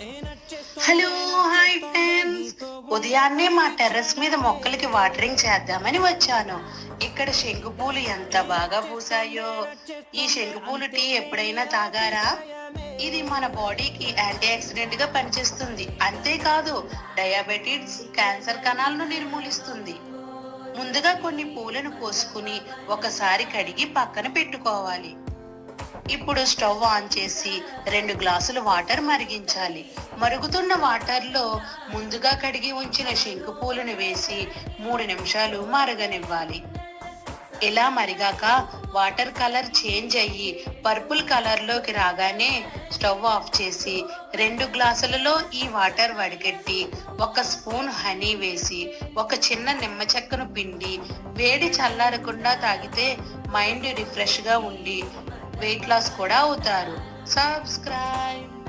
Hello hi friends ఉదయాన్నే మా terrace మీద మొక్కలకి వాటరింగ్ చేద్దామని వచ్చాను. ఇక్కడ శంకు పూలు ఎంత బాగా పూసాయో. ఈ శంకు పూలు టీ ఎప్పుడైనా తాగారా? ఇది మన బాడీకి యాంటీ ఆక్సిడెంట్గా పనిచేస్తుంది. అంతేకాదు డయాబెటిస్ క్యాన్సర్ కణాలను నిర్మూలిస్తుంది. ముందుగా కొన్ని పూలను కోసుకుని ఒకసారి కడిగి పక్కన పెట్టుకోవాలి. ఇప్పుడు స్టవ్ ఆన్ చేసి రెండు గ్లాసులు వాటర్ మరిగించాలి. మరుగుతున్న వాటర్లో ముందుగా కడిగి ఉంచిన శంకు పూలను వేసి మూడు నిమిషాలు మరగనివ్వాలి. ఇలా మరిగాక వాటర్ కలర్ చేంజ్ అయ్యి పర్పుల్ కలర్లోకి రాగానే స్టవ్ ఆఫ్ చేసి రెండు గ్లాసులలో ఈ వాటర్ వడిగట్టి ఒక స్పూన్ హనీ వేసి ఒక చిన్న నిమ్మ చెక్కను పిండి వేడి చల్లారకుండా తాగితే మైండ్ రిఫ్రెష్గా ఉండి వెయిట్ లాస్ కూడా అవుతారు. సబ్స్క్రైబ్.